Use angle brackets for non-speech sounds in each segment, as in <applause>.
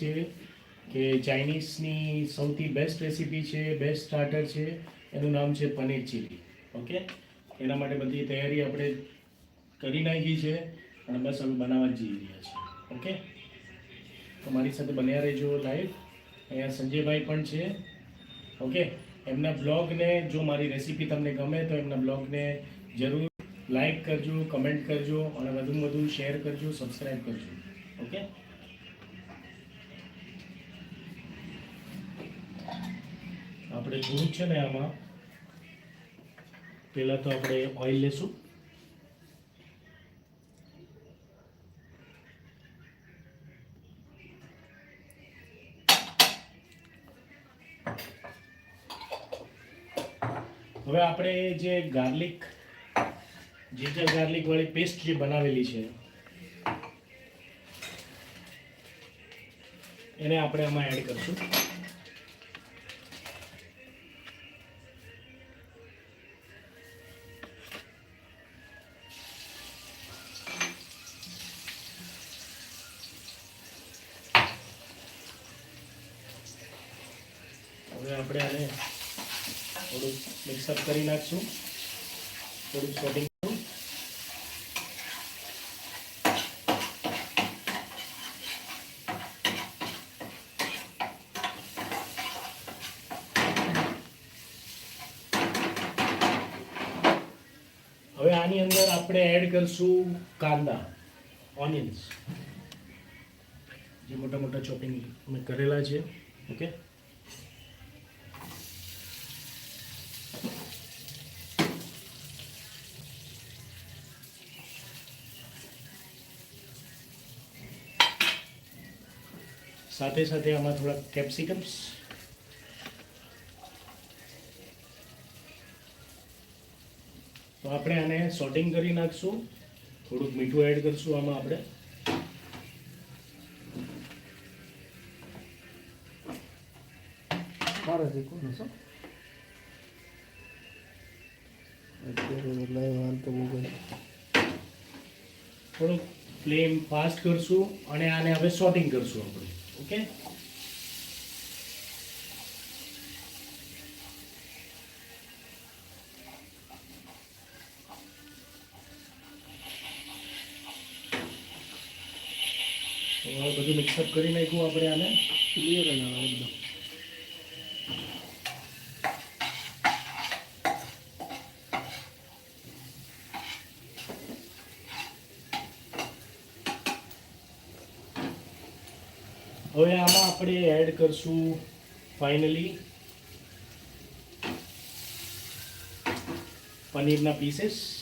છે કે ચાઇનીઝની સૌથી બેસ્ટ રેસીપી છે બેસ્ટ સ્ટાર્ટર છે, એનું નામ છે પનીર ચીલી ઓકે એના માટે બધી તૈયારી આપણે કરી નાખી છે અને બસ હવે બનાવવા જઈ રહ્યા છીએ. ઓકે તો મારી સાથે બન્યા રહેજો લાઈવ અહીંયા સંજયભાઈ પણ છે. ઓકે એમના બ્લોગને જો મારી રેસીપી તમને ગમે તો એમના બ્લોગને જરૂર લાઈક કરજો કમેન્ટ કરજો અને વધુમાં વધુ શેર કરજો સબસ્ક્રાઈબ કરજો. ઓકે આપણે દૂધ છે ને આમાં, પહેલાં તો આપણે ઓઇલ લેશું. હવે આપણે જે ગાર્લિક જીજર ગાર્લિક વાળી પેસ્ટ જે બનાવેલી છે, એને આપણે આમાં એડ કરશું. એડ કરશું કાંદા ઓનિયન્સ જે મોટા મોટા ચોપિંગ મેં કરેલા છે ઓકે સાથે સાથે આમાં થોડા કેપ્સિકમ્સ તો આપણે આને સોટિંગ કરી નાખશું. થોડુંક મીઠું એડ કરશું આમાં આપણે. થોડુંક ફ્લેમ ફાસ્ટ કરશું અને આને હવે સોટિંગ કરશું આપણે. ઓકે તો હવે બધું મિક્સઅપ કરી નાખ્યું આપણે આને. ક્લિયર જ આવે એકદમ. હવે આમાં આપણે એડ કરશું ફાઇનલી પનીરના પીસીસ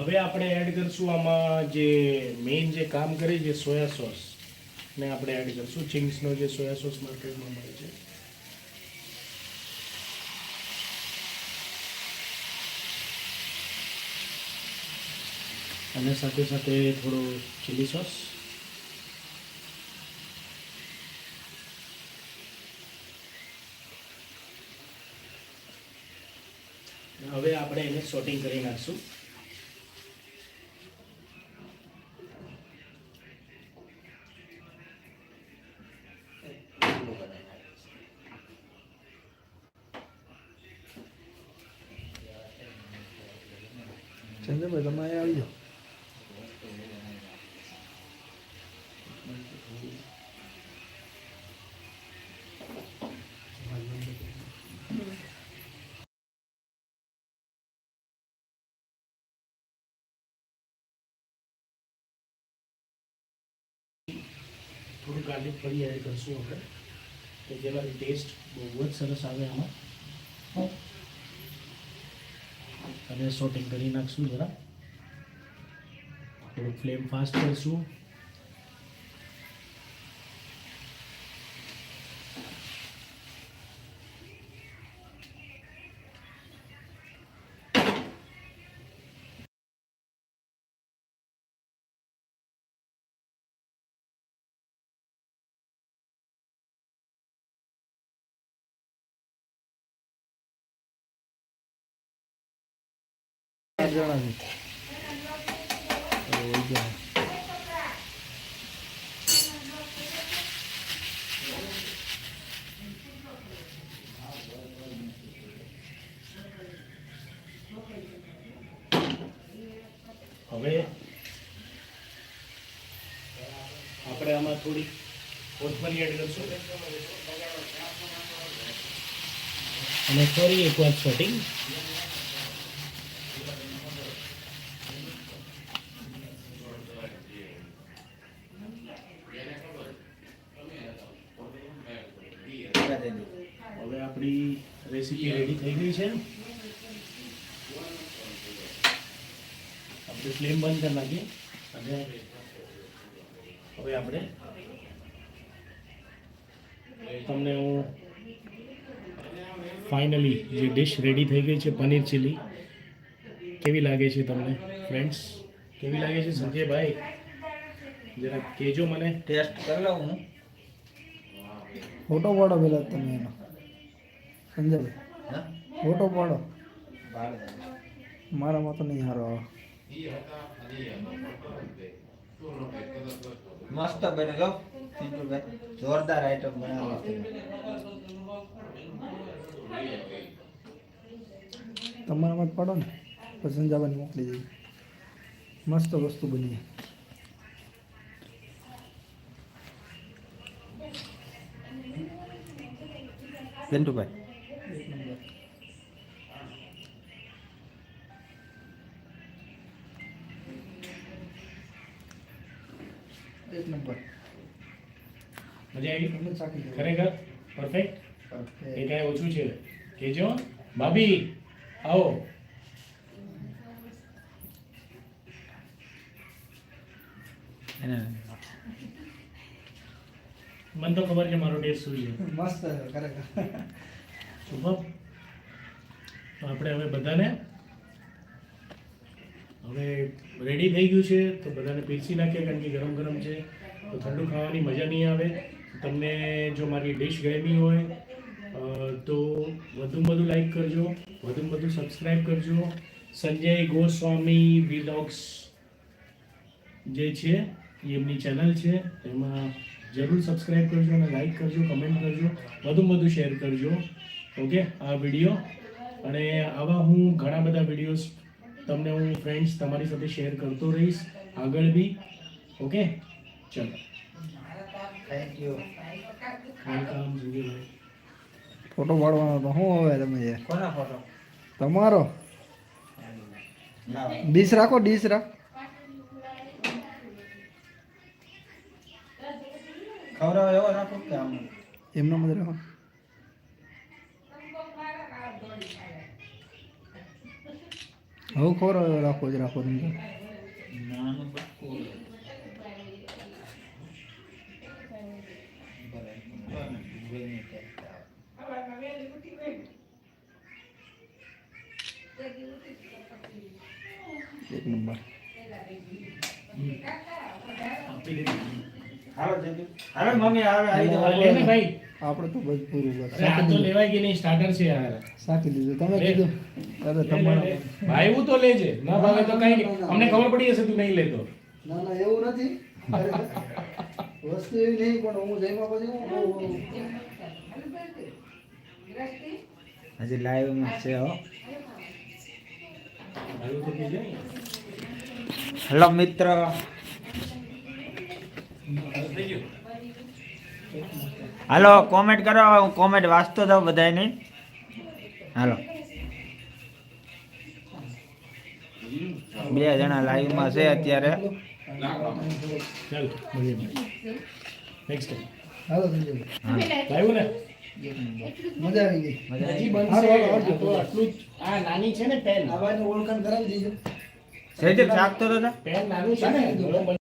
હવે આપણે એડ કરીશું આમાં જે મેઇન જે કામ કરે છે સોયા સોસ ને આપણે એડ કરીશું ચિંગ્સનો જે સોયા સોસ માર્કેટમાં મળે છે. અને સાથે સાથે થોડો ચીલી સોસ હવે આપણે એને સોટિંગ કરી નાખશું. ગાર્લિક ફરી એડ કરશું આપણે. કે જેનાથી ટેસ્ટ બહુ જ સરસ આવે આમાં. અને સોટિંગ કરી નાખશું જરા. થોડું ફ્લેમ ફાસ્ટ કરશું. હવે આપણે આમાં થોડી કોથમરી એડ કરશું. અને ફરી એકવાર સેટિંગ હવે આપણી રેસીપી રેડી થઈ ગઈ છે. આપણે ફ્લેમ બંધ કરી નાખીએ. અને હવે આપણે તમને હું ફાઇનલી જે ડિશ રેડી થઈ ગઈ છે પનીર ચીલી કેવી લાગે છે તમને ફ્રેન્ડ્સ કેવી લાગે છે સંજયભાઈ? જરા કહેજો મને. ટેસ્ટ કરી લઉં હું. ફોટો પાડો પેલા તમે એનો. સંજયભાઈ. ફોટો પાડો. મારામાં તો નહીં સારો આવે. મસ્ત બને લો જોરદાર આઈટમ બનાવો તમારામાં જ પાડો ને પછી સંજાબાને મોકલી દઈએ. મસ્ત વસ્તુ બની. જાય. એક નંબર. મજા આવી? તમને ચાખી ખરેખર? પરફેક્ટ એ કાંઈ ઓછું છે. કેજો. ભાભી આવો. મને તો ખબર છે મારો ટેસ્ટ શું છે. મસ્ત ખરેખર. તો આપણે હવે બધાને હવે રેડી થઈ ગયું છે, તો બધાને પીરસી નાખીએ કારણ કે ગરમ ગરમ છે. તો ઠંડુ ખાવાની મજા નહીં આવે. તમને જો મારી ડિશ ગમી હોય તો વધુમાં વધુ લાઈક કરજો, વધુમાં વધુ સબસ્ક્રાઈબ કરજો. સંજય ગોસ્વામી વિલોગ્સ જે છે એમની ચેનલ છે, એમાં જરૂર સબસ્ક્રાઈબ કરજો અને લાઈક કરજો, કમેન્ટ કરજો, વધુમાં વધુ શેર કરજો. ઓકે, આ વીડિયો. અને આવા હું ઘણા બધા વિડીયોઝ તમને હું ફ્રેન્ડ્સ તમારી સાથે શેર કરતો રહીશ. આગળ બી. ઓકે ચલો. થેન્ક યુ વેલકમ જુગીભાઈ ફોટો પાડવાનો તો શું હવે તમે યાર કોના ફોટો તમારો? ડીશ રાખો ડીશ રાખ. ખવડાવ એવો રાખો કે આમ? એમના મત રાખો. હવે ખોરો રાખો જ રાખો તમે. એક નંબર. હાલો હાલો મમ્મી આવે ભાઈ આપણે તો બસ પૂરું બસ આ તો લેવાય કે નહીં સ્ટાર્ટર છે યાર સાચી લીધું. તમે કીધું. અરે તમારા લે. ભાઈવું તો લેજે ના ભાવે તો કઈ નહીં. અમને ખબર પડી હશે તું નહીં લેતો. ના ના એવું નથી. વસ્તુ એવી નહીં પણ હું જઈમાં પછી હું- હું હજી લાઈવમાં છે હો. હેલો મિત્ર. થઈ ગયું. હાલો કોમેન્ટ કરો હું કોમેન્ટ વાંચતો જાઉં બધાની હાલો. બે જણા લાઈવમાં છે અત્યારે. મજા આવી ગઈ નાની છે ને પેન ઓળખાણ કરાવી દીજો સહેજે ચાખતો તો જા. પેન નાનું છે ને.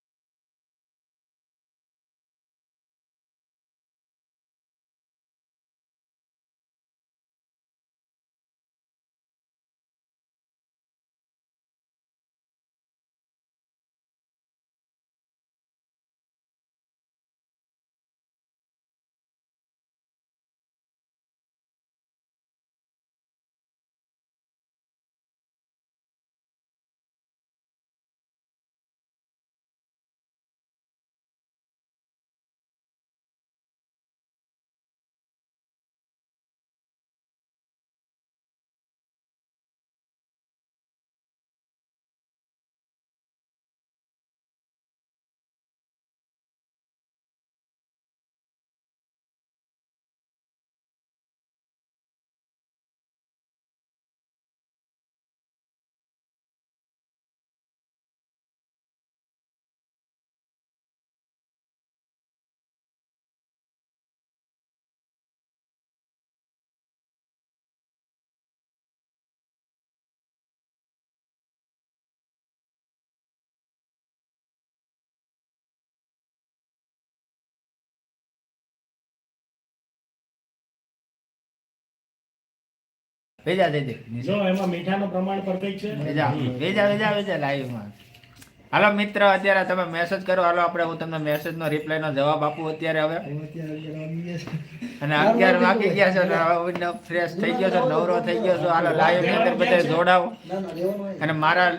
બરોબર ભેજા દે દે જો એમાં મીઠાનું પ્રમાણ પરફેક્ટ છે. વેજા વેજા વેજા ભેજા લાઈવમાં હાલો મિત્ર અત્યારે તમે મેસેજ કરો. હાલો આપણે હું તમને મેસેજનો રિપ્લાયનો જવાબ આપું અત્યારે હવે. અને અત્યારે બાકી ગયા છે. ફ્રેશ થઈ ગયો છો નવરો થઈ ગયો છો. હાલો લાઈવની અંદર બધા જોડાવો ના ના. અને મારા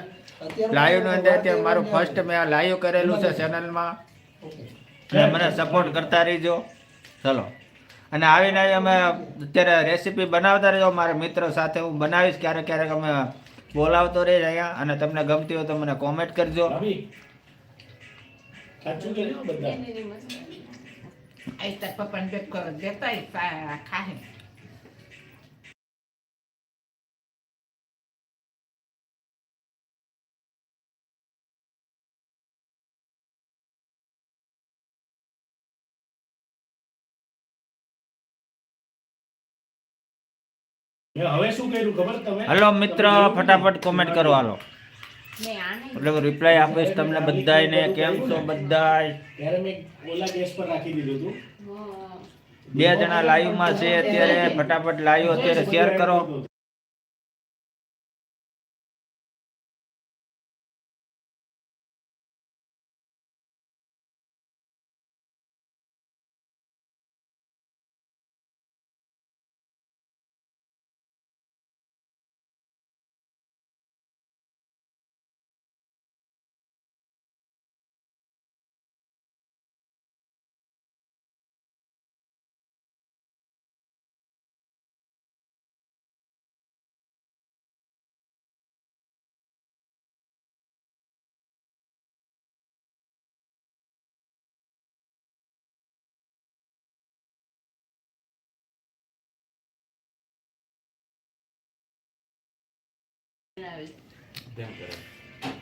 લાઈવ નો અંદર અત્યારે મારું ફર્સ્ટ મેં લાઈવ કરેલું છે ચેનલમાં મને સપોર્ટ કરતા રહીજો. ચલો. અને આવીને આવી અમે અત્યારે રેસીપી બનાવતા રહેજો મારા મિત્રો સાથે હું બનાવીશ. ક્યારેક ક્યારેક અમે બોલાવતો રહીશ અહીંયા. અને તમને ગમતી હોય તો મને કોમેન્ટ કરજો. બધા? હવે શું કર્યું ખબર તમે? હલો મિત્ર ફટાફટ કોમેન્ટ કરો હાલો. એટલે રિપ્લાય આપીશ તમને બધાયને કેમ છો બધાય? ત્યારે મેં ઓલા ગેસ પર રાખી દીધું હતું. બે જણા લાઈવમાં છે અત્યારે ફટાફટ લાઈવ અત્યારે શેર કરો.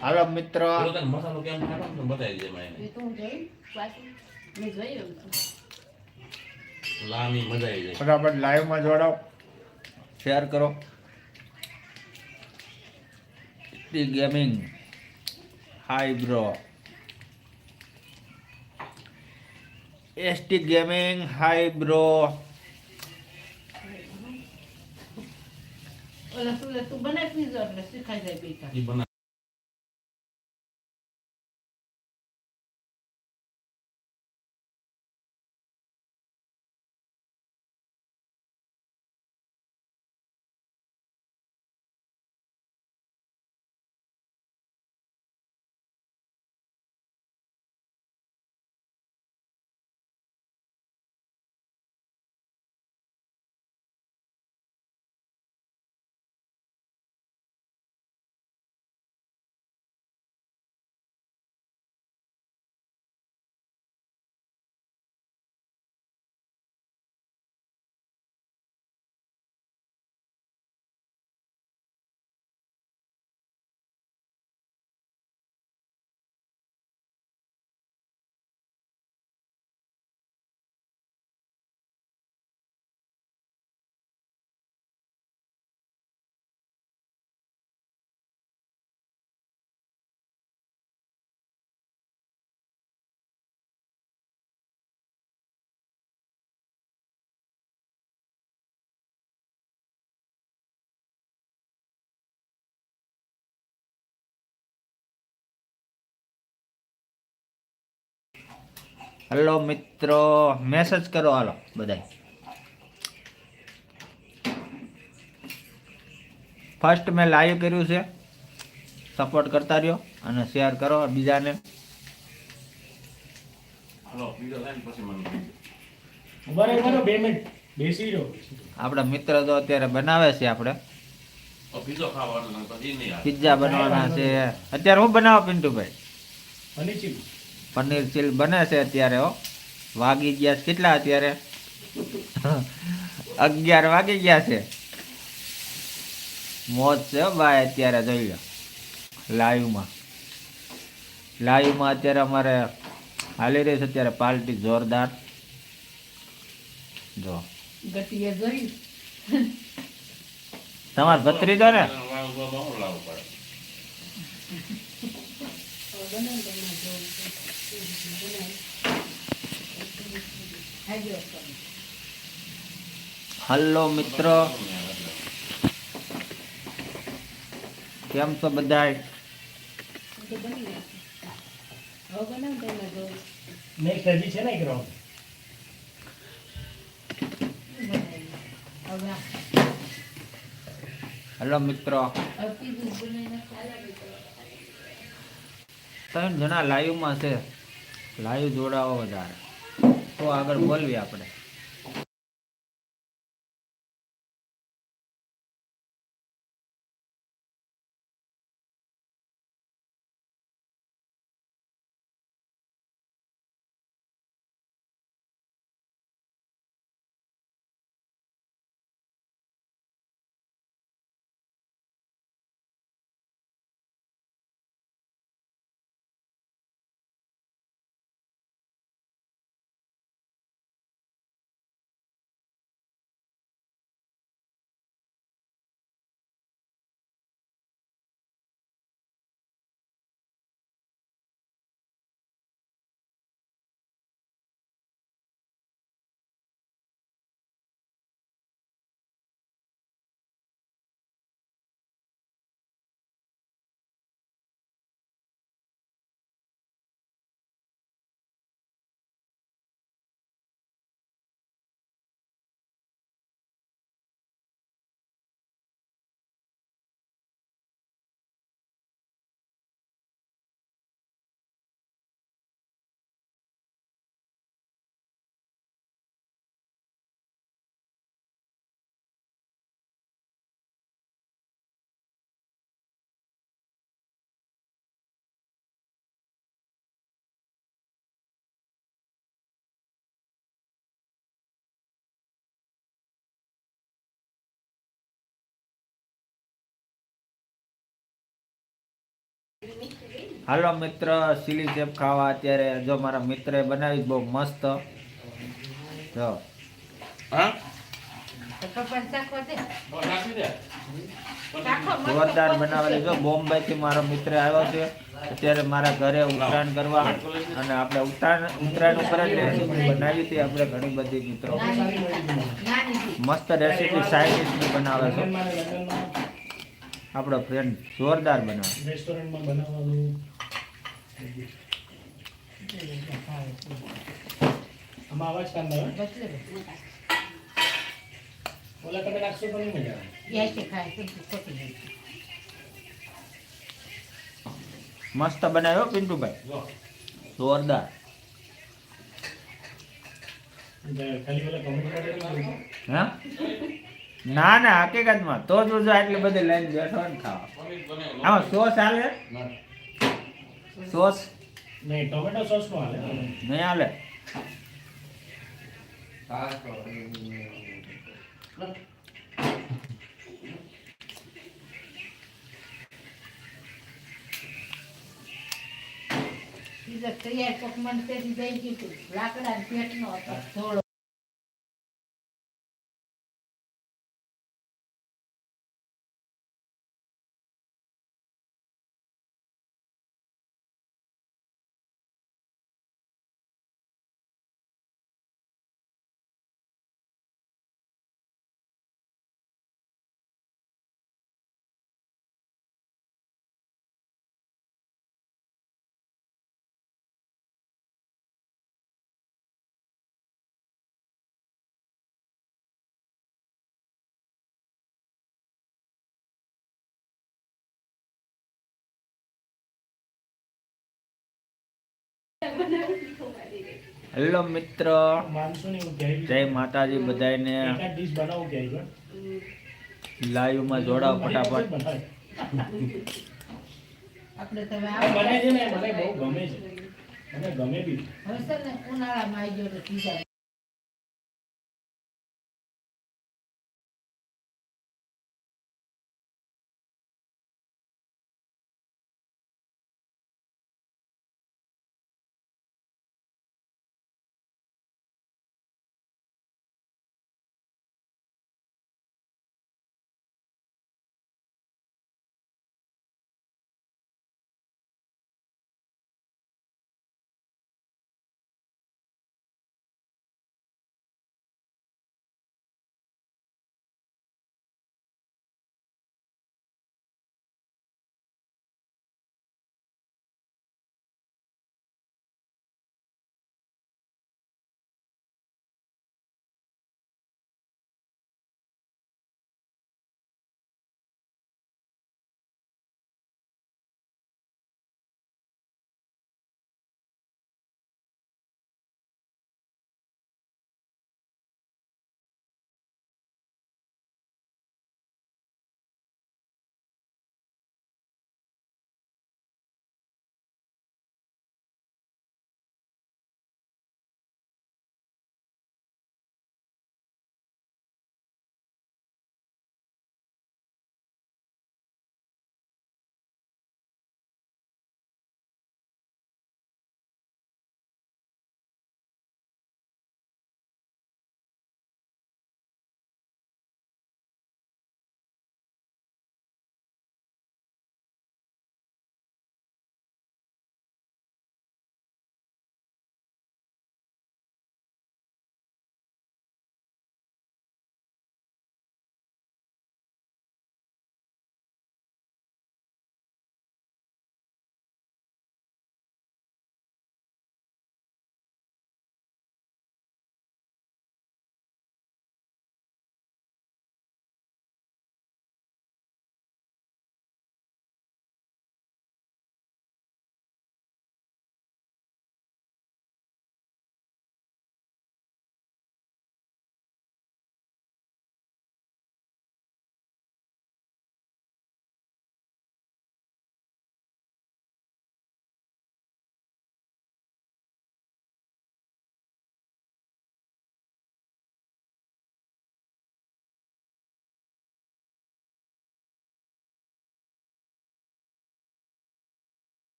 હાલો મિત્ર પેલો તને મસાલો કેમ ખાતો ને બતાવી દે મને ¿Y tú qué? Me duele. લામી મજા આવી જાય ફટાફટ લાઈવમાં જોડાઓ શેર કરો. T gaming hi bro ST gaming hi bro Hola, tú, tú beneficio, le estoy cayendo de pica. Hello મિત્રો મેસેજ કરો હાલો બધાય. ફર્સ્ટ મેં લાઈવ કર્યું છે. સપોર્ટ કરતા રહ્યો અને શેર કરો બીજાને. આપણા મિત્ર તો અત્યારે બનાવે છે આપણે. પિઝા બનાવવાના છે. અત્યારે હું બનાવો પિન્ટુભાઈ? પનીર ચીલી બને છે અત્યારે હો. વાગી ગયા છે. કેટલા અત્યારે? <laughs> અગિયાર વાગી ગયા છે. મોજ છે હો ભાઈ અત્યારે જોઈ લો. લાઈવમાં. લાઈવમાં અત્યારે અમારે હાલી રહી છે અત્યારે પાર્ટી જોરદાર. જો. તમાર ભત્રીજો ને? હલો મિત્રો. કેમ છો બધા હેલો મિત્રો. ત્રણ જણા લાઈવમાં છે. લાઈવ જોડાવો વધારે. તો આગળ બોલવી આપણે. હાલો મિત્ર ચીલી ચેપ ખાવા અત્યારે જો મારા મિત્રે બનાવી બહુ મસ્ત. જો. જોરદાર બનાવેલી જો બોમ્બે થી મારો મિત્ર આવ્યો છે. અત્યારે મારા ઘરે ઉત્તરાયણ કરવા અને આપણે ઉત્તરાયણ ઉત્તરાયણ ઉપર જ રેસીપી બનાવી હતી. આપણે ઘણી બધી મિત્રો મસ્ત રેસીપી સાઈડ બનાવે છે. આપણો ફ્રેન્ડ જોરદાર બનાવે. રેસ્ટોરન્ટમાં બનાવવાનું. આમાં અવાજ કામ આવે? બસલે બસ. ઓલા તમે નાખશો તો નહીં મજા આવે યાય છે ખાય છે તો ખોટી નહીં. મસ્ત બનાવ્યો પિન્ટુભાઈ જોરદાર હા? ના ના હકીકતમાં. તો જ જો આટલી બધી લાઈન બેઠો ને ખાવા. આમાં સોસ હાલે? સોસ? નહીં ટોમેટો સોસ નો હાલે. નહીં હાલે? તૈયાર કોક મને તેથી દઈ દીધું લાકડા પેટનો હતો થોડો. હેલો મિત્ર. જય માતાજી બધાને લાઈવમાં જોડાવ ફટાફટ. આપણે તમે આ બને છે ને મને બહુ ગમે છે.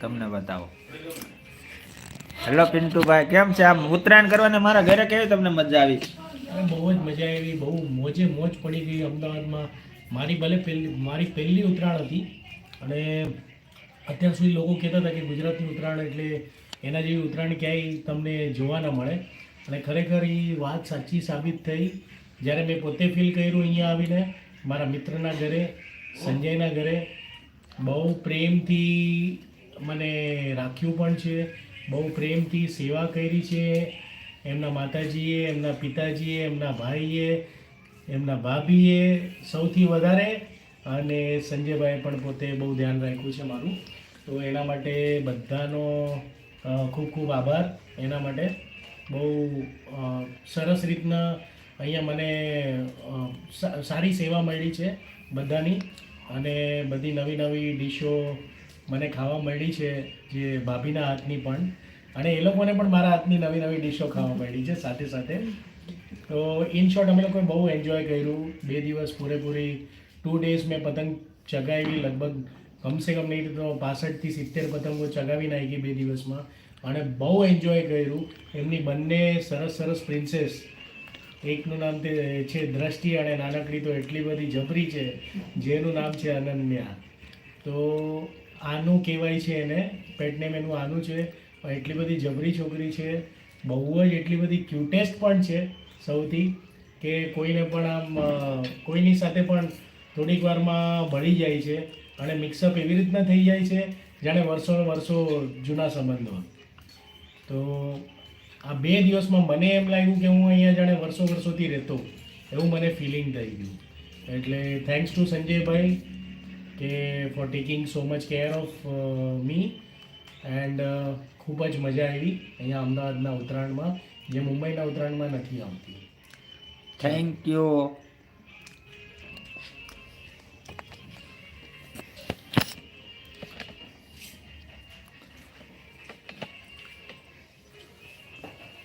તમને બતાવો. હેલો પિન્ટુભાઈ, કેમ છે? આમ ઉત્તરાયણ કરવાને મારા ઘરે કેવી તમને મજા આવી? બહુ જ મજા આવી, બહુ મોજે મોજ પડી ગઈ અમદાવાદમાં. મારી ભલે પહેલી, મારી પહેલી ઉત્તરાયણ હતી, અને અત્યાર સુધી લોકો કહેતા હતા કે ગુજરાતની ઉત્તરાયણ એટલે એના જેવી ઉત્તરાયણ ક્યાંય તમને જોવા ન મળે. અને ખરેખર એ વાત સાચી સાબિત થઈ. જ્યારે મેં પોતે ફીલ કર્યું અહીંયા આવીને, મારા મિત્રના ઘરે, સંજયના ઘરે બહુ પ્રેમથી મને રાખ્યું પણ છે. બહુ પ્રેમથી સેવા કરી છે. એમના માતાજીએ, એમના પિતાજીએ, એમના ભાઈએ, એમના ભાભીએ સૌથી વધારે. અને સંજયભાઈ પણ પોતે બહુ ધ્યાન રાખ્યું છે મારું. તો એના માટે બધાનો ખૂબ ખૂબ આભાર. એના માટે બહુ સરસ રીતના અહીંયા મને સારી સેવા મળી છે બધાની. અને બધી નવી નવી ડીશો મને ખાવા મળી છે, જે ભાભીના હાથની પણ. અને એ લોકોને પણ મારા હાથની નવી નવી ડીશો ખાવા મળી છે સાથે સાથે. તો ઇન શોર્ટ અમે લોકોએ બહુ એન્જોય કર્યું. બે દિવસ પૂરેપૂરી ટુ ડેઝ મેં પતંગ ચગાવી, લગભગ કમસે કમ નહીં તો પાસઠથી સિત્તેર પતંગો ચગાવી નાખી બે દિવસમાં. અને બહુ એન્જોય કર્યું. એમની બંને સરસ સરસ પ્રિન્સેસ એકનું નામ તે છે દ્રષ્ટિ અને નાનકડી તો એટલી બધી જબરી છે, જેનું નામ છે અનન્યા. તો આનું કહેવાય છે એને પેટનેમ એનું આનું છે એટલી બધી જબરી છોકરી છે, બહુ જ એટલી બધી ક્યુટેસ્ટ પણ છે, સૌથી, કે કોઈને પણ આમ કોઈની સાથે પણ થોડીક વારમાં ભળી જાય છે, અને મિક્સઅપ એવી રીતના થઈ જાય છે, જાણે વર્ષો વર્ષો જૂના સંબંધો. તો આ બે દિવસમાં મને એમ લાગ્યું કે હું અહીંયા જાણે વર્ષો વર્ષોથી રહેતો. એવું મને ફિલિંગ થઈ ગયું. એટલે થેન્ક્સ ટુ સંજયભાઈ કે for taking so much care of me and ખૂબ જ મજા આવી અહીંયા અમદાવાદના ઉત્તરાયણમાં, જે મુંબઈના ઉત્તરાયણમાં નથી આવતી. થેન્ક યુ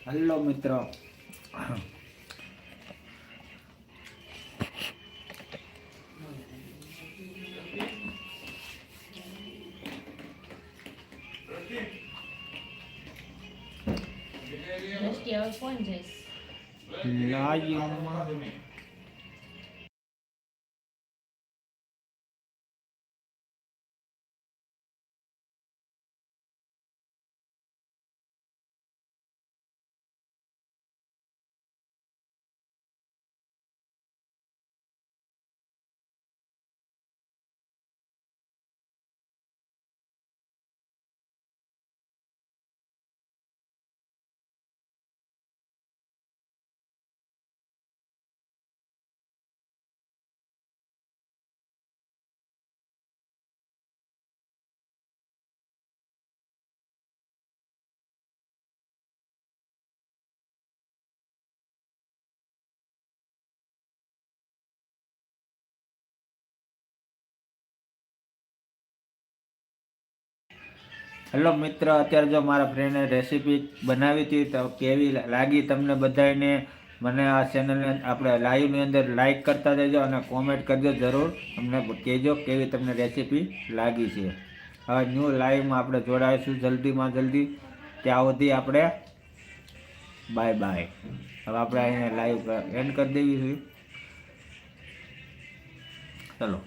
હેલો મિત્રો હેલો મિત્ર, અત્યારે જો મારા ફ્રેન્ડે રેસીપી બનાવી હતી તો કેવી લાગી તમને બધાને મને આ ચેનલને આપણે લાઈવની અંદર લાઈક કરતા જજો અને કોમેન્ટ કરજો જરૂર. અમને કહેજો કેવી તમને રેસીપી લાગી છે. હવે ન્યૂ લાઈવમાં આપણે જોડાઈશું જલ્દીમાં જલ્દી. ત્યાં સુધી આપણે બાય બાય હવે આપણે અહીંયા લાઈવ એન્ડ કરી દેવી છે. ચલો.